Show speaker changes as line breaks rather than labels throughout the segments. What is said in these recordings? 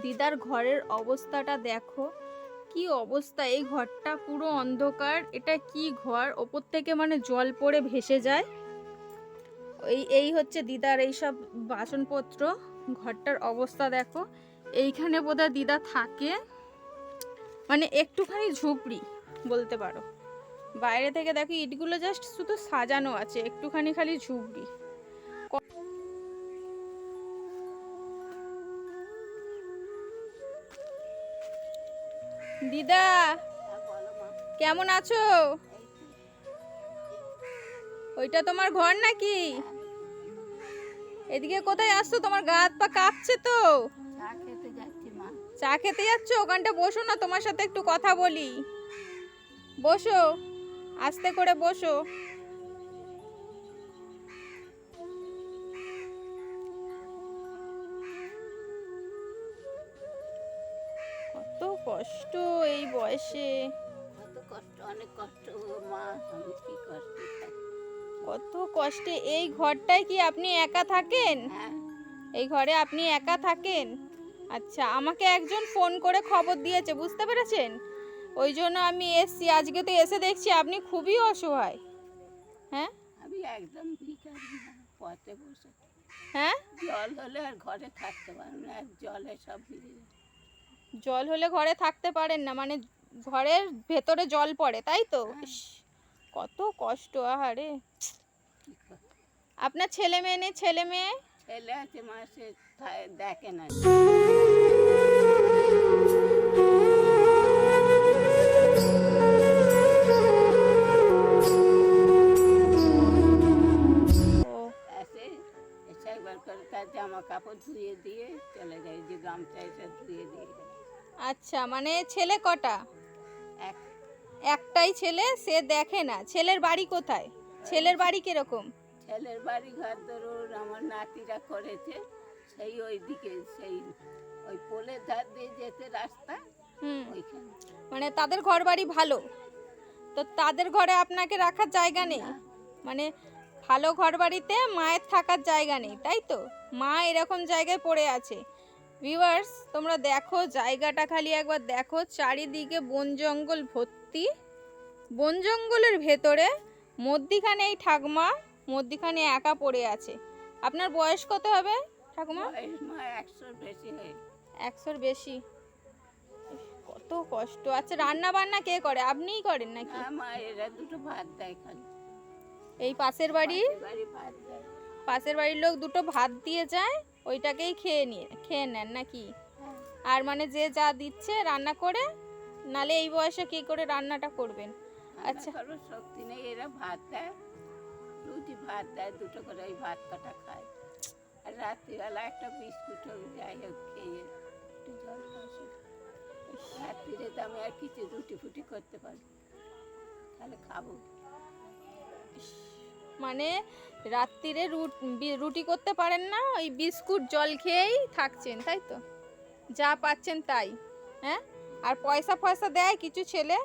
দিদার ঘরের অবস্থাটা দেখো। কি অবস্থা? এই ঘরটা পুরো অন্ধকার। এটা কি ঘর? ওপর থেকে মানে জল পড়ে ভেসে যায়। এই এই হচ্ছে দিদার এই সব বাসনপত্র। ঘরটার অবস্থা দেখো। এইখানে বোধহয় দিদা থাকে। মানে একটুখানি ঝুপড়ি বলতে পারো। বাইরে থেকে দেখো, ইটগুলো জাস্ট শুধু সাজানো আছে। একটুখানি খালি ঝুপড়ি। দিদা কেমন আছো? ওইটা তোমার ঘর নাকি? এদিকে কোথায় আসছো? তোমার গা হাত পা কাঁপছে তো।
চা খেতে যাচ্ছি মা।
চা খেতে যাচ্ছ? ওখানটা বসো না তোমার সাথে একটু কথা বলি। বসো আস্তে করে বসো। কষ্ট এই বয়সে?
কত কষ্ট অনেক কষ্ট। মা আমি কি কষ্ট?
কত কষ্টে এই ঘরটায় কি আপনি একা থাকেন?
হ্যাঁ।
এই ঘরে আপনি একা থাকেন? আচ্ছা আমাকে একজন ফোন করে খবর দিয়েছে বুঝতে পেরেছেন? ওই জন্য আমি এসছি আজকে তো এসে দেখছি আপনি খুবই অসহায়। হ্যাঁ?
আমি একদম পথে বসে।
হ্যাঁ?
জল হলে আর ঘরে থাকতে পারব না জলে সব ভিজে যায়।
জল হলে ঘরে থাকতে পারেন না মানে ঘরের ভেতরে জল পড়ে তাই তো? কত কষ্ট আহারে। আপনার ছেলে মেয়ে নেই ছেলে মেয়ে?
ছেলে আছে মা সে থা- দেখে না।
মানে ছেলে কটা?
এক।
একটাই ছেলে সে দেখে না। ছেলের বাড়ি কোথায়? ছেলের বাড়ি কীরকম?
ছেলের বাড়ি ঘর ধরুন আমার নাতিরা করেছে সেই ওই দিকে সেই ওই পোলের ধার দিয়ে যেতে রাস্তা ওইখানে।
মানে তাদের ঘর বাড়ি ভালো? তো তাদের ঘরে আপনাকে রাখার জায়গা নেই? মানে ভালো ঘর বাড়িতে মায়ের থাকার জায়গা নেই তাই তো? মা এরকম জায়গায় পড়ে আছে। ভিউয়ার্স তোমরা দেখো জায়গাটা খালি একবার দেখো। চারিদিকে বন জঙ্গল ভর্তি। বন জঙ্গলের ভেতরে মধ্যিখানে এই ঠাকুমা মধ্যিখানে একা পড়ে আছে। আপনার বয়স কত হবে ঠাকুমা?
একশোর বেশি
কত কষ্ট। আচ্ছা রান্না বান্না কে করে? আপনিই করেন নাকি?
এরা দুটো ভাত দেয় খালি।
এই পাশের বাড়ি?
পাশের
বাড়ির লোক দুটো ভাত দিয়ে যায়। ওইটাকেই খেয়ে নিয়ে খেয়ে নেন নাকি?
হ্যাঁ।
আর মানে যে যা দিচ্ছে রান্না করে নালে এই বয়সে কি করে রান্নাটা করবেন? আচ্ছা।
শক্তি নেই এরা ভাত দেয় রুটি ভাত দেয় দুটো করে ওই ভাত কটা খায়। আর রাত্রিবেলা একটা বিস্কুট হোক যাই হোক খেয়ে একটু জল রাত্রিরে তো আমি আর কিছু রুটি ফুটি করতে পারি তাহলে খাব।
মানে রাত্রিরে রুট- করতে পারেন না ওই বিস্কুট জল খেয়েই থাকছেন তাই তো? যা পাচ্ছেন তাই হ্যাঁ? আর পয়সা ফয়সা দেয় কিছু ছেলে?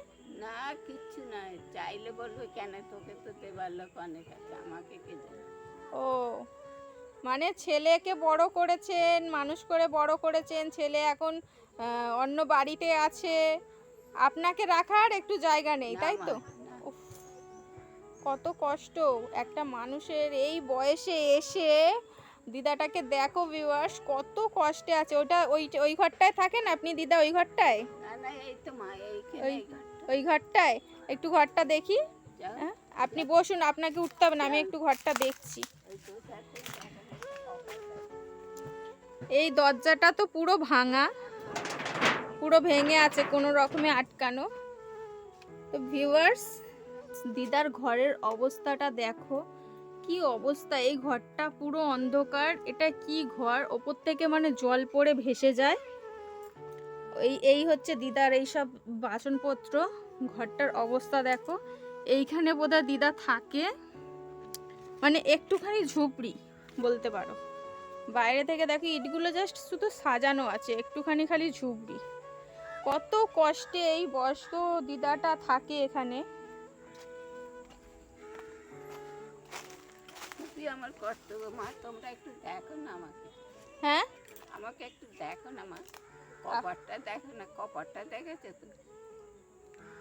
না কিচ্ছু নয় চাইলে বলবে কেন তোকে তো দেবার লোক অনেক আছে আমাকে কে
ও মানে ছেলেকে বড় করেছেন মানুষ করে বড় করেছেন ছেলে এখন অন্য বাড়িতে আছে আপনাকে রাখার একটু জায়গা নেই তাই তো?
না।
কত কষ্ট। একটা মানুষের এই বয়সে এসে দিদাটাকে দেখো ভিউয়ার্স কত কষ্টে আছে। ওটা ওই ওই ঘরটায় থাকেন আপনি দিদা ওই ঘরটায়? ওই- ঘরটায়? একটু ঘরটা দেখি। হ্যাঁ? আপনি বসুন আপনাকে উঠতে হবে না আমি একটু ঘরটা দেখছি। এই দরজাটা তো পুরো ভাঙা। পুরো ভেঙে আছে কোনো রকমে আটকানো। তো ভিউয়ার্স দিদার ঘরের অবস্থাটা দেখো। কি অবস্থা, এই ঘরটা পুরো অন্ধকার, এটা কি ঘর? ওপর থেকে মানে জল পড়ে ভেসে যায়। এই এই হচ্ছে দিদার এই সব বাসনপত্র, ঘরটার অবস্থা দেখো। এইখানে বোধহয় দিদা থাকে মানে একটুখানি ঝুপড়ি বলতে পারো। বাইরে থেকে দেখো ইটগুলো জাস্ট শুধু সাজানো আছে, একটুখানি খালি ঝুপড়ি। কত কষ্টে এই বয়স্ক দিদাটা থাকে এখানে।
আমার গো মা তোমরা একটু দেখো না আমাকে।
হ্যাঁ?
আমাকে একটু দেখো না মা। কপারটা দেখো না কপারটা দেখেছ তো?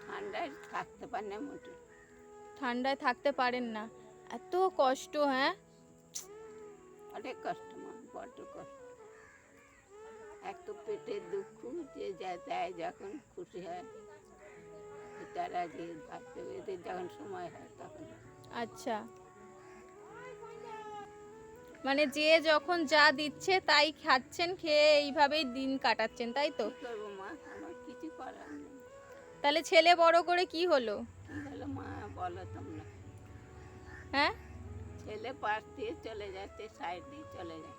ঠান্ডায় থাকতে পারে না মোটে।
ঠান্ডায় থাকতে পারেন না। এত কষ্ট হ্যাঁ?
অনেক কষ্ট মা বড্ড কষ্ট। এক তো পেটের দুঃখ যে যা দেয় যখন খুশি হয় তারা যে ভাবতে যখন সময় হয় তখন।
আচ্ছা। মানে যে যখন যা দিচ্ছে তাই খাচ্ছেন খেয়ে এইভাবেই দিন কাটাচ্ছেন তাই তো? তাহলে ছেলে বড় করে কি হলো?
মা? বলো তোমরা।
হ্যাঁ?
ছেলে পাশ দিয়ে চলে যাচ্ছে সাইড দিয়ে চলে যায়।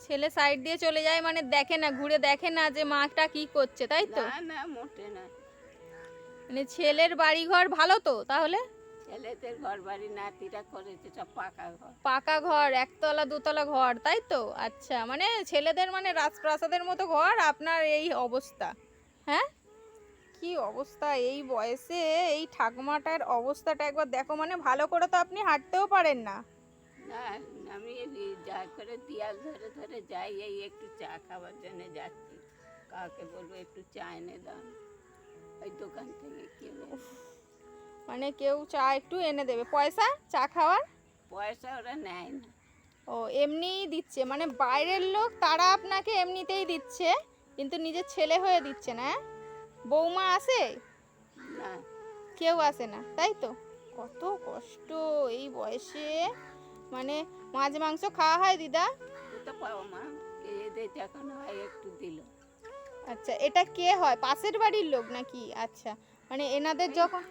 ছেলে সাইড দিয়ে চলে যায় মানে দেখে না ঘুরে দেখে না যে মাটা কি করছে তাই তো?
না না মোটে না।
মানে ছেলের বাড়ি ঘর ভালো তো তাহলে?
ছেলেদের ঘর বাড়ি নাতিরা করেছে সব পাকা ঘর।
পাকা ঘর একতলা দুতলা ঘর তাই তো? আচ্ছা মানে ছেলেদের মানে রাজপ্রাসাদের মতো ঘর আপনার এই অবস্থা। হ্যাঁ? কি অবস্থা এই বয়সে? এই ঠাকুমাটার অবস্থাটা একবার দেখো মানে ভালো করে তো আপনি হাঁটতেও পারেন না।
না আমি যা করে দিয়াল ধরে ধরে যাই এই একটু চা খাবার জন্য যাচ্ছি। কাউকে বলব একটু চা এনে দাও। ওই দোকান থেকে কিনে।
মানে কেউ চা একটু এনে দেবে। পয়সা? চা খাওয়ার?
পয়সা ওরা নেয় না।
ও এমনিই দিচ্ছে। মানে বাইরের লোক তারা আপনাকে এমনিতেই দিচ্ছে কিন্তু নিজের ছেলে হয়ে দিচ্ছে না হ্যাঁ? বৌমা আসে
না।
কেউ আসে না তাই তো? কত কষ্ট এই বয়সে। মানে মাছ মাংস খাওয়া হয় দিদা?
তো পাবো মা এদের হয় একটু দিল।
আচ্ছা এটা কে হয়? পাশের বাড়ির লোক নাকি? আচ্ছা মানে এনাদের যখন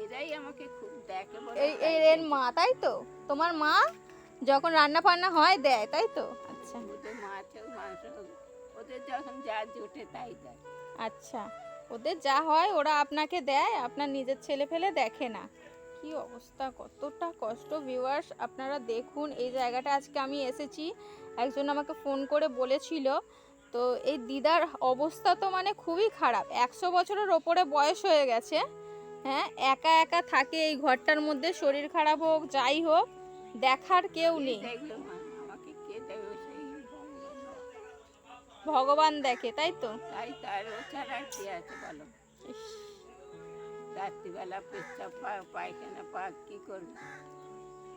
এরাই আমাকে খুব দেখে বলে
এই এই এর মা তাই তো? তোমার মা যখন রান্না ফান্না হয় দেয় তাই তো? আচ্ছা।
ওদের মাছ হোক মাংস হোক ওদের যখন যা জোটে তাই দেয়।
আচ্ছা। ওদের যা হয় ওরা আপনাকে দেয় আপনার নিজের ছেলে ফেলে দেখে না। কি অবস্থা কতটা কষ্ট ভিউয়ার্স আপনারা দেখুন এই জায়গাটা আজকে আমি এসেছি। একজন আমাকে ফোন করে বলেছিল তো এই দিদার অবস্থা তো মানে খুবই খারাপ। একশো বছরের ওপরে বয়স হয়ে গেছে। হ্যাঁ একা একা থাকে এই ঘরটার মধ্যে শরীর খারাপ হোক যাই হোক দেখার কেউ নেই।
ভগবান।
দেখে তাই তো?
তাই তার ও ছাড়া আর কি আছে বলো? রাত্রিবেলা পেচ্ছাপ পায়খানা পা কি করবে?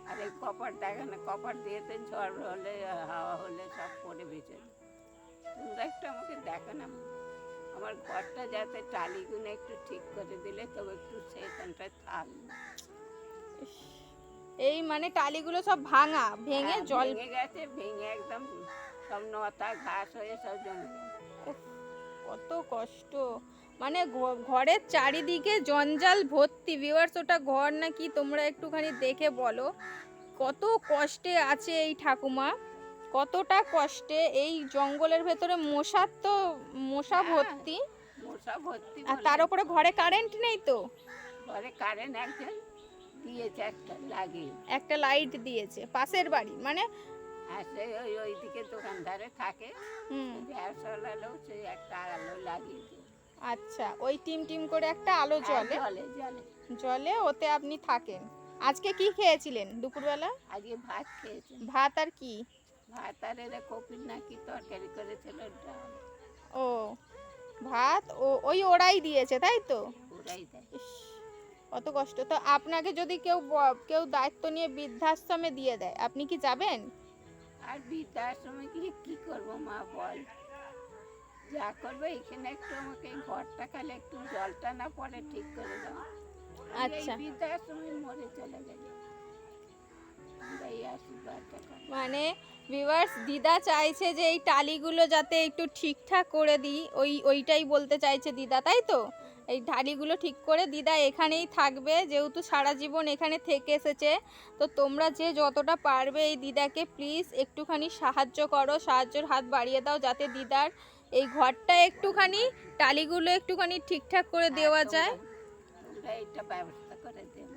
আর এই কপার দেখে না কপার দিয়েতে ঝড় হলে হাওয়া হলে সব পড়ে বেঁচে। তোমরা একটু আমাকে দেখো না। আমার ঘরটা যাতে টালিগুলো একটু ঠিক করে দিলে তবে একটু সেইখানটায় থাকবে
এই মানে টালিগুলো সব ভাঙা ভেঙে
হ্যাঁ,
জল
ভেঙে গেছে ভেঙে একদম সব নতা ঘাস হয়ে সব জমে
কত কষ্ট। মানে ঘরের চারিদিকে জঞ্জাল ভর্তি ভিউয়ার্স ওটা ঘর নাকি তোমরা একটুখানি দেখে বলো। কত কষ্টে আছে এই ঠাকুমা। কতটা কষ্টে এই জঙ্গলের ভেতরে মশার তো মশা
হ্যাঁ,
ভর্তি।
মশা ভর্তি
আর তার উপরে ঘরে কারেন্ট নেই তো?
ঘরে কারেন্ট একজন দিয়েছে একটা লাগিয়ে।
একটা লাইট দিয়েছে পাশের বাড়ি মানে?
ওই ওইদিকে দোকানদারে থাকে।
হুম।
ব্যবসাওয়ালা লোক সে একটা আলো লাগিয়ে দিয়ে
আচ্ছা ওই টিম টিম করে একটা আলো জ্বলে?
জলে জলে
জলে ওতে আপনি থাকেন। আজকে কি খেয়েছিলেন দুপুরবেলা?
আজকে ভাত খেয়েছে।
ভাত আর কি?
ভাত আর এরা কপির নাকি তরকারি করেছিল ডাল।
ও ভাত ও ওই ওরাই দিয়েছে তাই তো?
ওরাই দেয়।
কত কষ্ট। তো আপনাকে যদি কেউ কেউ দায়িত্ব নিয়ে বৃদ্ধাশ্রমে দিয়ে দেয় আপনি কি যাবেন?
আর বৃদ্ধাশ্রমে গিয়ে কি করব মা বল? যা করবে এখানে একটু আমাকে ঘরটা খালি একটু জলটা না পড়ে ঠিক করে দাও।
আচ্ছা।
বৃদ্ধাশ্রমে মরে চলে গেলে
মানে ভিভার্স দিদা চাইছে যে এই টালিগুলো যাতে একটু ঠিকঠাক করে দিই। ওই ওইটাই বলতে চাইছে দিদা তাই তো? এই ঢালিগুলো ঠিক করে দিদা এখানেই থাকবে। যেহেতু সারা জীবন এখানে থেকে এসেছে তো তোমরা যে যতটা পারবে এই দিদাকে প্লিজ একটুখানি সাহায্য করো। সাহায্যের হাত বাড়িয়ে দাও যাতে দিদার এই ঘরটা একটুখানি টালিগুলো একটুখানি ঠিকঠাক করে দেওয়া যায়।
তোমরা- তোমরা এটা ব্যবস্থা করে দেবো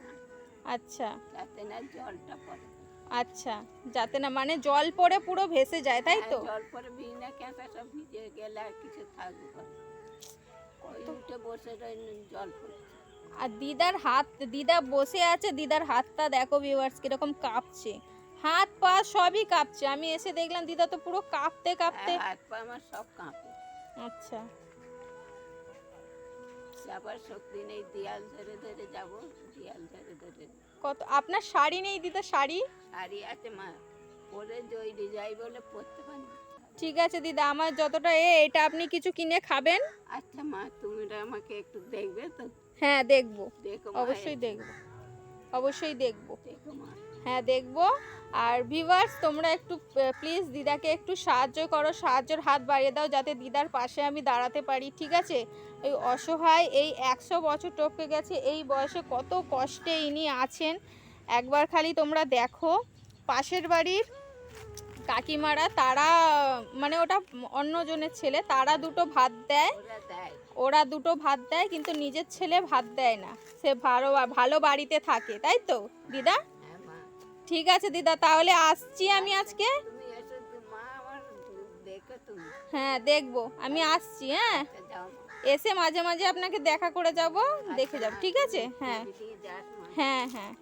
আচ্ছা।
যাতে না জলটা পড়ে।
আচ্ছা যাতে না মানে জল পড়ে পুরো ভেসে যায় তাই তো?
হ্যাঁ, জল পরে বিনা ক্যাঁচা সব ভিজে গেলে আর কিছু থাকবে উঠে বসে জল পড়ছে
আর দিদার হাত দিদা বসে আছে দিদার হাতটা দেখো ভিউয়ার্স কীরকম কাঁপছে। হাত পা সবই কাঁপছে আমি এসে দেখলাম দিদা তো পুরো কাঁপতে কাঁপতে
হ্যাঁ, হাত পা আমার সব কাঁপে।
আচ্ছা।
যাবার শক্তি নেই দেয়াল ধরে ধরে যাব দেয়াল ধরে ধরে।
কত আপনার শাড়ি নেই দিদা শাড়ি?
শাড়ি আছে মা পরে ওই যাই বলে পরতে পারি
ঠিক আছে দিদা আমার যতটা এ এটা আপনি কিছু কিনে খাবেন।
আচ্ছা মা তুমি এটা আমাকে একটু দেখবে তো?
হ্যাঁ দেখব।
দেখো
অবশ্যই দেখব। অবশ্যই দেখব।
দেখো মা।
হ্যাঁ দেখব। আর ভিভার্স তোমরা একটু প্লিজ দিদাকে একটু সাহায্য করো। সাহায্যের হাত বাড়িয়ে দাও যাতে দিদার পাশে আমি দাঁড়াতে পারি, ঠিক আছে? এই অসহায়, এই একশো বছর টপকে গেছে, এই বয়সে কত কষ্টে ইনি আছেন। একবার খালি তোমরা দেখো, পাশের বাড়ির কাকিমারা, তারা মানে ওটা অন্যজনের ছেলে, তারা দুটো ভাত দেয়।
ওরা
দুটো ভাত দেয়, কিন্তু নিজের ছেলে ভাত দেয় না। সে ভালো ভালো বাড়িতে থাকে, তাই তো, দিদা? ঠিক আছে, দিদা, তাহলে আসছি আমি আজকে। হ্যাঁ দেখব। আমি আসছি হ্যাঁ। এসে মাঝে মাঝে আপনাকে দেখা করে যাব, দেখে যাব, ঠিক আছে? হ্যাঁ। হ্যাঁ হ্যাঁ।